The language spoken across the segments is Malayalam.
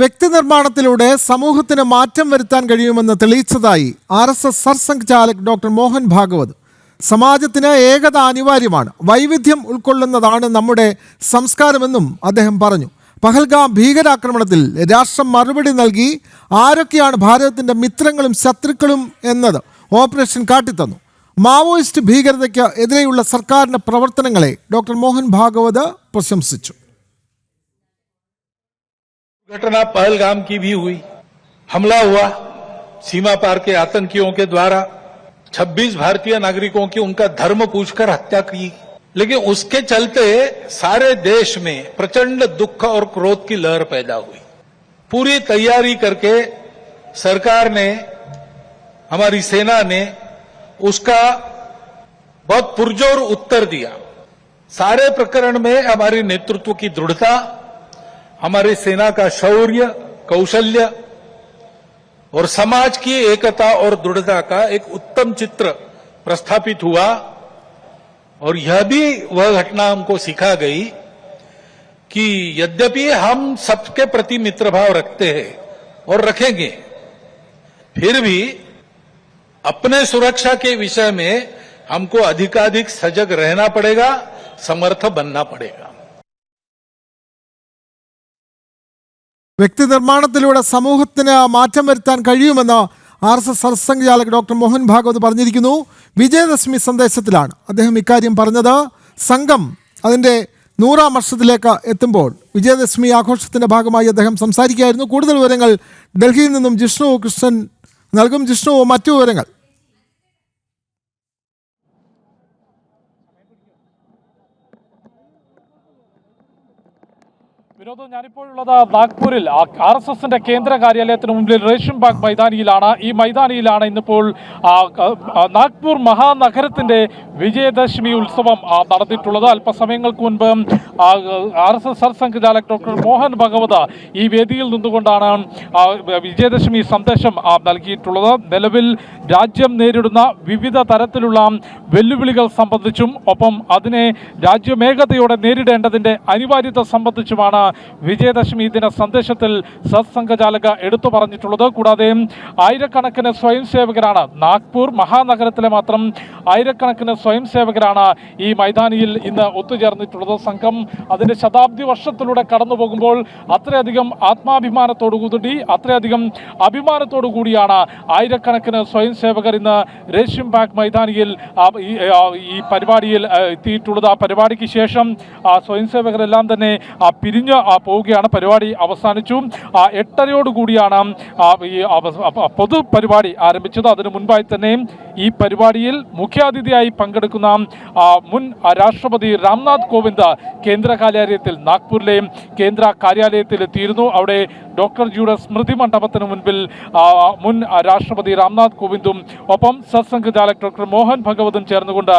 വ്യക്തി നിർമ്മാണത്തിലൂടെ സമൂഹത്തിന് മാറ്റം വരുത്താൻ കഴിയുമെന്ന് തെളിയിച്ചതായി R S S Sarsanghchalak doctor Mohan Bhagwat. സമാജത്തിന് ഏകത അനിവാര്യമാണ്. വൈവിധ്യം ഉൾക്കൊള്ളുന്നതാണ് നമ്മുടെ സംസ്കാരമെന്നും അദ്ദേഹം പറഞ്ഞു. പഹൽഗാം ഭീകരാക്രമണത്തിൽ രാഷ്ട്രം മറുപടി നൽകി ആരൊക്കെയാണ് ഭാരതത്തിന്റെ മിത്രങ്ങളും ശത്രുക്കളും എന്നത് ഓപ്പറേഷൻ കാട്ടിത്തന്നു. മാവോയിസ്റ്റ് ഭീകരതയ്ക്ക് എതിരെയുള്ള സർക്കാരിന്റെ പ്രവർത്തനങ്ങളെ ഡോക്ടർ മോഹൻ ഭാഗവത് പ്രശംസിച്ചു. घटना पहलगाम की भी हुई। हमला हुआ सीमा पार के आतंकियों के द्वारा। 26 भारतीय नागरिकों की उनका धर्म पूछकर हत्या की। लेकिन उसके चलते सारे देश में प्रचंड दुख और क्रोध की लहर पैदा हुई। पूरी तैयारी करके सरकार ने, हमारी सेना ने उसका बहुत पुरजोर उत्तर दिया। सारे प्रकरण में हमारे नेतृत्व की दृढ़ता हमारी सेना का शौर्य, कौशल्य और समाज की एकता और दृढ़ता का एक उत्तम चित्र प्रस्थापित हुआ और यह भी वह घटना हमको सिखा गई कि यद्यपि हम सबके प्रति मित्रभाव रखते हैं और रखेंगे, फिर भी अपने सुरक्षा के विषय में हमको अधिकाधिक सजग रहना पड़ेगा, समर्थ बनना पड़ेगा। വ്യക്തി നിർമ്മാണത്തിലൂടെ സമൂഹത്തിന് മാറ്റം വരുത്താൻ കഴിയുമെന്ന് R S S Sarsanghchalak doctor Mohan Bhagwat പറഞ്ഞിരിക്കുന്നു. വിജയദശമി സന്ദേശത്തിലാണ് അദ്ദേഹം ഇക്കാര്യം പറഞ്ഞത്. സംഘം അതിന്റെ നൂറാം വർഷത്തിലേക്ക് എത്തുമ്പോൾ വിജയദശമി ആഘോഷത്തിന്റെ ഭാഗമായി അദ്ദേഹം സംസാരിക്കുകയായിരുന്നു. കൂടുതൽ വിവരങ്ങൾ ഡൽഹിയിൽ നിന്നും ജിഷ്ണു കൃഷ്ണൻ നൽകും. ജിഷ്ണു മറ്റു വിവരങ്ങൾ? വിനോദ് ഞാനിപ്പോഴുള്ളത് നാഗ്പൂരിൽ. ആർ എസ് എസിന്റെ കേന്ദ്ര കാര്യാലയത്തിന് മുമ്പിൽ റേഷൻ ബാഗ് മൈതാനിയിലാണ്. ഈ മൈതാനിയിലാണ് ഇന്നിപ്പോൾ നാഗ്പൂർ മഹാനഗരത്തിന്റെ വിജയദശമി ഉത്സവം നടന്നിട്ടുള്ളത്. അല്പസമയങ്ങൾക്ക് മുൻപ് R S S Sarsanghchalak doctor Mohan Bhagwat ഈ വേദിയിൽ നിന്നുകൊണ്ടാണ് വിജയദശമി സന്ദേശം നൽകിയിട്ടുള്ളത്. നിലവിൽ രാജ്യം നേരിടുന്ന വിവിധ തരത്തിലുള്ള വെല്ലുവിളികൾ സംബന്ധിച്ചും ഒപ്പം അതിനെ രാജ്യമേകതയോടെ നേരിടേണ്ടതിന്റെ അനിവാര്യത സംബന്ധിച്ചുമാണ് വിജയദശമി ദിന സന്ദേശത്തിൽ സത്സംഘചാലക എടുത്തു പറഞ്ഞിട്ടുള്ളത്. കൂടാതെ ആയിരക്കണക്കിന് സ്വയം സേവകരാണ് നാഗ്പൂർ മഹാനഗരത്തിലെ മാത്രം ആയിരക്കണക്കിന് സ്വയം സേവകരാണ് ഈ മൈതാനിയിൽ ഇന്ന് ഒത്തുചേർന്നിട്ടുള്ളത്. സംഘം അതിന്റെ ശതാബ്ദി വർഷത്തിലൂടെ കടന്നു പോകുമ്പോൾ അത്രയധികം ആത്മാഭിമാനത്തോടുകൂടി അത്രയധികം അഭിമാനത്തോടു കൂടിയാണ് ആയിരക്കണക്കിന് സ്വയം സേവകർ ഇന്ന് റേഷ്യം ബാഗ് മൈതാനിയിൽ ഈ, പരിപാടിയിൽ എത്തിയിട്ടുള്ളത്. ആ പരിപാടിക്ക് ശേഷം ആ, സ്വയം സേവകരെല്ലാം തന്നെ പിരിഞ്ഞ് പോവുകയാണ്. പരിപാടി അവസാനിച്ചു. എട്ടരയോട് കൂടിയാണ് ഈ പൊതു പരിപാടി ആരംഭിച്ചത്. അതിനു മുൻപായി തന്നെ ഈ പരിപാടിയിൽ മുഖ്യാതിഥിയായി പങ്കെടുക്കുന്ന മുൻ രാഷ്ട്രപതി രാംനാഥ് കോവിന്ദ് കേന്ദ്ര കാര്യാലയത്തിൽ നാഗ്പൂരിലെ കേന്ദ്ര കാര്യാലയത്തിൽ എത്തിയിരുന്നു. അവിടെ ഡോക്ടർ ജിയുടെ സ്മൃതി മണ്ഡപത്തിന് മുൻപിൽ മുൻ രാഷ്ട്രപതി രാംനാഥ് കോവിന്ദും ഒപ്പം സത്സംഘചാലക് ഡോക്ടർ മോഹൻ ഭഗവതും ചേർന്നുകൊണ്ട്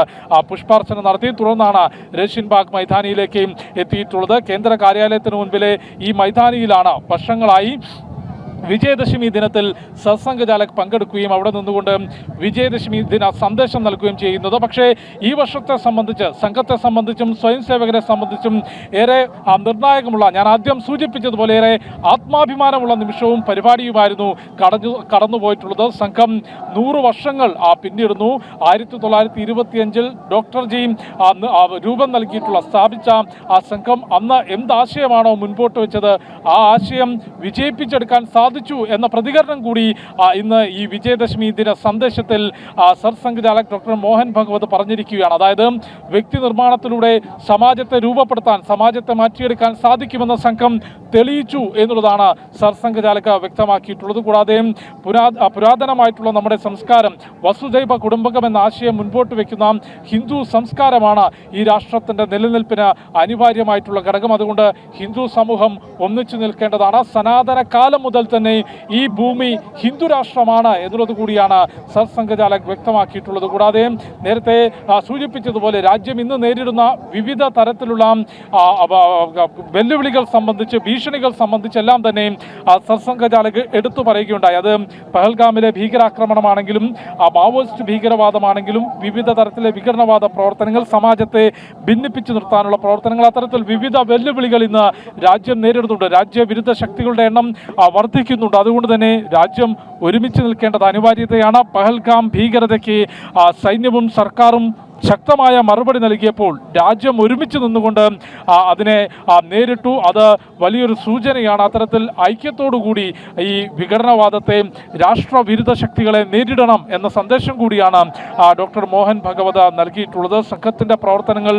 പുഷ്പാർച്ചന നടത്തി. തുടർന്നാണ് റഷ്യൻ ബാഗ് മൈതാനിയിലേക്ക് എത്തിയിട്ടുള്ളത്. കേന്ദ്ര കാര്യാലയത്തിന് മുൻപിലെ ഈ മൈതാനിയിലാണ് വർഷങ്ങളായി വിജയദശമി ദിനത്തിൽ സത്സംഗചാലക് പങ്കെടുക്കുകയും അവിടെ നിന്നുകൊണ്ട് വിജയദശമി ദിന സന്ദേശം നൽകുകയും ചെയ്യുന്നത്. പക്ഷേ ഈ വർഷത്തെ സംബന്ധിച്ച് സംഘത്തെ സംബന്ധിച്ചും സ്വയം സേവകരെ സംബന്ധിച്ചും ഏറെ നിർണായകമുള്ള ഞാൻ ആദ്യം സൂചിപ്പിച്ചതുപോലെ ഏറെ ആത്മാഭിമാനമുള്ള നിമിഷവും പരിപാടിയുമായിരുന്നു കടഞ്ഞു കടന്നുപോയിട്ടുള്ളത്. സംഘം നൂറ് വർഷങ്ങൾ ആ, പിന്നിടുന്നു. ആയിരത്തി തൊള്ളായിരത്തി ഇരുപത്തിയഞ്ചിൽ ഡോക്ടർ ജി രൂപം നൽകിയിട്ടുള്ള സ്ഥാപിച്ച ആ സംഘം അന്ന് എന്താശയമാണോ മുൻപോട്ട് വെച്ചത് ആ ആശയം വിജയിപ്പിച്ചെടുക്കാൻ സാധിച്ചു എന്ന പ്രതികരണം കൂടി ഇന്ന് ഈ വിജയദശമി ദിന സന്ദേശത്തിൽ സർ സർസംഘചാലക് ഡോക്ടർ മോഹൻ ഭഗവത് പറഞ്ഞിരിക്കുകയാണ്. അതായത് വ്യക്തി നിർമ്മാണത്തിലൂടെ സമാജത്തെ രൂപപ്പെടുത്താൻ സമാജത്തെ മാറ്റിയെടുക്കാൻ സാധിക്കുമെന്ന സംഘം തെളിയിച്ചു എന്നുള്ളതാണ് സർസംഘചാലക് വ്യക്തമാക്കിയിട്ടുള്ളത്. കൂടാതെ പുരാ പുരാതനമായിട്ടുള്ള നമ്മുടെ സംസ്കാരം വസുദൈവ കുടുംബകം എന്ന ആശയം മുൻപോട്ട് വയ്ക്കുന്ന ഹിന്ദു സംസ്കാരമാണ് ഈ രാഷ്ട്രത്തിന്റെ നിലനിൽപ്പിന് അനിവാര്യമായിട്ടുള്ള ഘടകം. അതുകൊണ്ട് ഹിന്ദു സമൂഹം ഒന്നിച്ചു നിൽക്കേണ്ടതാണ്. സനാതന കാലം മുതൽ തന്നെ ഈ ഭൂമി ഹിന്ദു രാഷ്ട്രമാണ് എന്നുള്ളത് കൂടിയാണ് സർസംഘചാലക് വ്യക്തമാക്കിയിട്ടുള്ളത്. കൂടാതെ നേരത്തെ സൂചിപ്പിച്ചതുപോലെ രാജ്യം ഇന്ന് നേരിടുന്ന വിവിധ തരത്തിലുള്ള വെല്ലുവിളികൾ സംബന്ധിച്ച് ഭീഷണികൾ സംബന്ധിച്ചെല്ലാം തന്നെ ആ, സർസംഘചാലക് എടുത്തു പറയുകയുണ്ടായി. അത് പഹൽഗാമിലെ ഭീകരാക്രമണമാണെങ്കിലും മാവോയിസ്റ്റ് ഭീകരവാദമാണെങ്കിലും വിവിധ തരത്തിലെ വിഘടനവാദ പ്രവർത്തനങ്ങൾ സമാജത്തെ ഭിന്നിപ്പിച്ചു നിർത്താനുള്ള പ്രവർത്തനങ്ങൾ. അത്തരത്തിൽ വിവിധ വെല്ലുവിളികൾ ഇന്ന് രാജ്യം നേരിടുന്നുണ്ട്. രാജ്യവിരുദ്ധ ശക്തികളുടെ എണ്ണം ആ, വർദ്ധിക്കുന്നുണ്ട് അതുകൊണ്ട് തന്നെ രാജ്യം ഒരുമിച്ച് നിൽക്കേണ്ടത് അനിവാര്യതയാണ്. പഹൽഗാം ഭീകരതയ്ക്ക് സൈന്യവും സർക്കാരും ശക്തമായ മറുപടി നൽകിയപ്പോൾ രാജ്യം ഒരുമിച്ച് നിന്നുകൊണ്ട് അതിനെ നേരിട്ടു. അത് വലിയൊരു സൂചനയാണ്. അത്തരത്തിൽ ഐക്യത്തോടുകൂടി ഈ വിഘടനവാദത്തെ രാഷ്ട്രവിരുദ്ധ ശക്തികളെ നേരിടണം എന്ന സന്ദേശം കൂടിയാണ് ഡോക്ടർ മോഹൻ ഭഗവത നൽകിയിട്ടുള്ളത്. സംഘത്തിന്റെ പ്രവർത്തനങ്ങൾ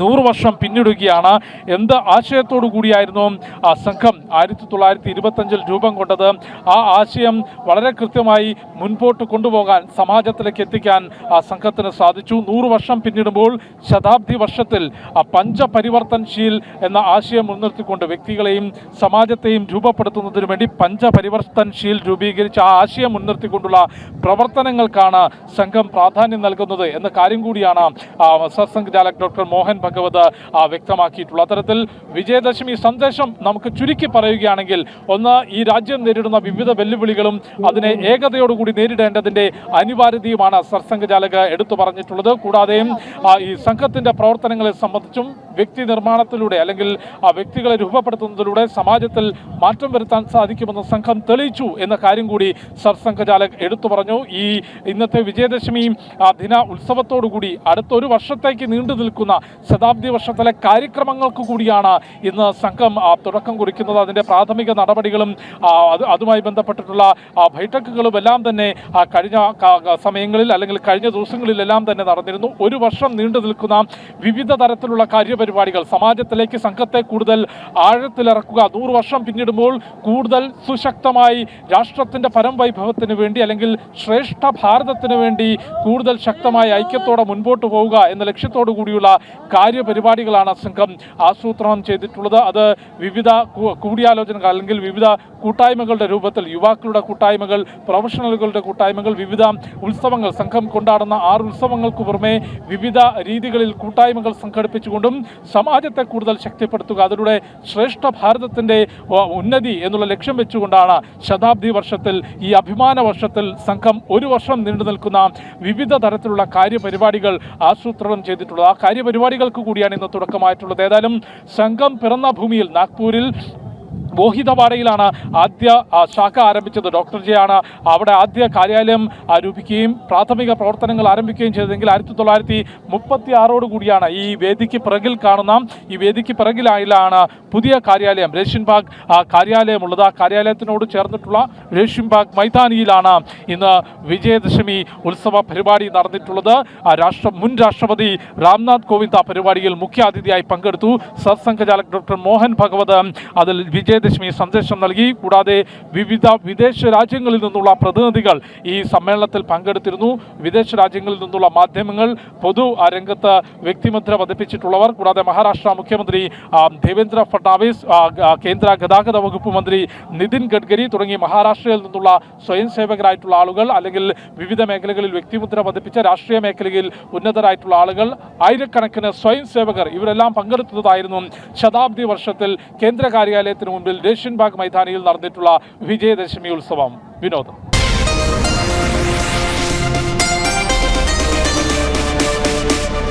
നൂറ് വർഷം പിന്നിടുകയാണ്. എന്ത് ആശയത്തോടു കൂടിയായിരുന്നു ആ സംഘം ആയിരത്തി തൊള്ളായിരത്തി ഇരുപത്തഞ്ചിൽ രൂപം കൊണ്ടത്? ആ ആശയം വളരെ കൃത്യമായി മുൻപോട്ട് കൊണ്ടുപോകാൻ സമാജത്തിലേക്ക് എത്തിക്കാൻ ആ സംഘത്തിന് സാധിച്ചു. നൂറ് വർഷം പിന്നിടുമ്പോൾ ശതാബ്ദി വർഷത്തിൽ ആ പഞ്ചപരിവർത്തൻശീൽ എന്ന ആശയം മുൻനിർത്തിക്കൊണ്ട് വ്യക്തികളെയും സമാജത്തെയും രൂപപ്പെടുത്തുന്നതിനു വേണ്ടി പഞ്ചപരിവർത്തൻശീൽ രൂപീകരിച്ച ആ ആശയം മുൻനിർത്തിക്കൊണ്ടുള്ള പ്രവർത്തനങ്ങൾക്കാണ് സംഘം പ്രാധാന്യം നൽകുന്നത് എന്ന കാര്യം കൂടിയാണ് സത്സംഗ് ചാലക് ഡോക്ടർ മോഹൻ ഭഗവത് ആ, വ്യക്തമാക്കിയിട്ടുള്ളത് അത്തരത്തിൽ വിജയദശമി സന്ദേശം നമുക്ക് ചുരുക്കി പറയുകയാണെങ്കിൽ ഒന്ന് ഈ രാജ്യം നേരിടുന്ന വിവിധ വെല്ലുവിളികളും അതിനെ ഏകതയോടുകൂടി നേരിടേണ്ടതിന്റെ അനിവാര്യതയുമാണ് സർസംഘചാലക എടുത്തു പറഞ്ഞിട്ടുള്ളത്. കൂടാതെ ഈ സംഘത്തിന്റെ പ്രവർത്തനങ്ങളെ സംബന്ധിച്ചും വ്യക്തി നിർമ്മാണത്തിലൂടെ അല്ലെങ്കിൽ ആ വ്യക്തികളെ രൂപപ്പെടുത്തുന്നതിലൂടെ സമാജത്തിൽ മാറ്റം വരുത്താൻ സാധിക്കുമെന്ന് സംഘം തെളിയിച്ചു എന്ന കാര്യം കൂടി സർസംഘചാലക് എടുത്തു പറഞ്ഞു. ഈ ഇന്നത്തെ വിജയദശമി ദിന ഉത്സവത്തോടുകൂടി അടുത്തൊരു വർഷത്തേക്ക് നീണ്ടു നിൽക്കുന്ന ശതാബ്ദി വർഷത്തിലെ കാര്യക്രമങ്ങൾക്ക് കൂടിയാണ് ഇന്ന് സംഘം തുടക്കം കുറിക്കുന്നത്. അതിന്റെ പ്രാഥമിക നടപടികളും അത് അതുമായി ബന്ധപ്പെട്ടിട്ടുള്ള ബൈഠക്കുകളും എല്ലാം തന്നെ കഴിഞ്ഞ സമയങ്ങളിൽ അല്ലെങ്കിൽ കഴിഞ്ഞ ദിവസങ്ങളിലെല്ലാം തന്നെ നടന്നിരുന്നു. ഒരു വർഷം നീണ്ടു നിൽക്കുന്ന വിവിധ തരത്തിലുള്ള കാര്യപരിപാടികൾ. സമാജത്തിലേക്ക് സംഘത്തെ കൂടുതൽ ആഴത്തിലിറക്കുക. നൂറ് വർഷം പിന്നിടുമ്പോൾ കൂടുതൽ സുശക്തമായി രാഷ്ട്രത്തിന്റെ പരംവൈഭവത്തിന് വേണ്ടി അല്ലെങ്കിൽ ശ്രേഷ്ഠ ഭാരതത്തിന് വേണ്ടി കൂടുതൽ ശക്തമായ ഐക്യത്തോടെ മുൻപോട്ട് പോവുക എന്ന ലക്ഷ്യത്തോടു കൂടിയുള്ള കാര്യപരിപാടികളാണ് സംഘം ആസൂത്രണം ചെയ്തിട്ടുള്ളത്. അത് വിവിധ കൂടിയാലോചനകൾ അല്ലെങ്കിൽ വിവിധ കൂട്ടായ്മകളുടെ രൂപത്തിൽ യുവാക്കളുടെ കൂട്ടായ്മകൾ പ്രൊഫഷണലുകളുടെ കൂട്ടായ്മകൾ വിവിധ ഉത്സവങ്ങൾ സംഘം കൊണ്ടാടുന്ന ആറ് ഉത്സവങ്ങൾക്ക് പുറമെ വിവിധ രീതികളിൽ കൂട്ടായ്മകൾ സംഘടിപ്പിച്ചുകൊണ്ടും സമാജത്തെ കൂടുതൽ ശക്തിപ്പെടുത്തുക അതിലൂടെ ശ്രേഷ്ഠ ഭാരതത്തിന്റെ ഉന്നതി എന്നുള്ള ലക്ഷ്യം വെച്ചുകൊണ്ടാണ് ശതാബ്ദി വർഷത്തിൽ ഈ അഭിമാന വർഷത്തിൽ സംഘം ഒരു വർഷം നീണ്ടു നിൽക്കുന്ന വിവിധ തരത്തിലുള്ള കാര്യപരിപാടികൾ ആസൂത്രണം ചെയ്തിട്ടുള്ളത്. ആ കാര്യപരിപാടികൾക്ക് കൂടിയാണ് ഇന്ന് തുടക്കമായിട്ടുള്ളത്. ഏതായാലും സംഘം പിറന്ന ഭൂമിയിൽ നാഗ്പൂരിൽ മോഹിതവാഡയിലാണ് ആദ്യ ശാഖ ആരംഭിച്ചത്. ഡോക്ടർ ജെ ആണ് അവിടെ ആദ്യ കാര്യാലയം രൂപിക്കുകയും പ്രാഥമിക പ്രവർത്തനങ്ങൾ ആരംഭിക്കുകയും ചെയ്തതെങ്കിൽ ആയിരത്തി തൊള്ളായിരത്തി മുപ്പത്തി ആറോട് കൂടിയാണ് ഈ വേദിക്ക് പിറകിൽ കാണുന്ന ഈ വേദിക്ക് പിറകിലായാണ് പുതിയ കാര്യാലയം. റേഷ്യൻ ബാഗ് ആ കാര്യാലയമുള്ളത്. ആ കാര്യാലയത്തിനോട് ചേർന്നിട്ടുള്ള റേഷ്യൻ ബാഗ് മൈതാനിയിലാണ് ഇന്ന് വിജയദശമി ഉത്സവ പരിപാടി നടന്നിട്ടുള്ളത്. രാഷ്ട്ര മുൻ രാഷ്ട്രപതി രാംനാഥ് കോവിന്ദ് ആ പരിപാടിയിൽ മുഖ്യാതിഥിയായി പങ്കെടുത്തു. സത്സംഘചാലക് ഡോക്ടർ മോഹൻ ഭഗവത് അതിൽ വിജയദശമി സന്ദേശം നൽകി. കൂടാതെ വിവിധ വിദേശ രാജ്യങ്ങളിൽ നിന്നുള്ള പ്രതിനിധികൾ ഈ സമ്മേളനത്തിൽ പങ്കെടുത്തിരുന്നു. വിദേശ രാജ്യങ്ങളിൽ നിന്നുള്ള മാധ്യമങ്ങൾ പൊതു രംഗത്ത് വ്യക്തിമുദ്ര പതിപ്പിച്ചിട്ടുള്ളവർ കൂടാതെ മഹാരാഷ്ട്ര മുഖ്യമന്ത്രി ദേവേന്ദ്ര ഫഡ്നാവിസ് കേന്ദ്ര ഗതാഗത വകുപ്പ് മന്ത്രി നിതിൻ ഗഡ്കരി തുടങ്ങി മഹാരാഷ്ട്രയിൽ നിന്നുള്ള സ്വയം സേവകരായിട്ടുള്ള ആളുകൾ അല്ലെങ്കിൽ വിവിധ മേഖലകളിൽ വ്യക്തിമുദ്ര പതിപ്പിച്ച രാഷ്ട്രീയ മേഖലയിൽ ഉന്നതരായിട്ടുള്ള ആളുകൾ ആയിരക്കണക്കിന് സ്വയം സേവകർ ഇവരെല്ലാം പങ്കെടുത്തതായിരുന്നു. ശതാബ്ദി വർഷത്തിൽ കേന്ദ്ര കാര്യാലയത്തിന് മുമ്പിൽ റേഷ്യൻ ബാഗ് മൈതാനിയിൽ നടന്നിട്ടുള്ള വിജയദശമി ഉത്സവം. വിനോദം.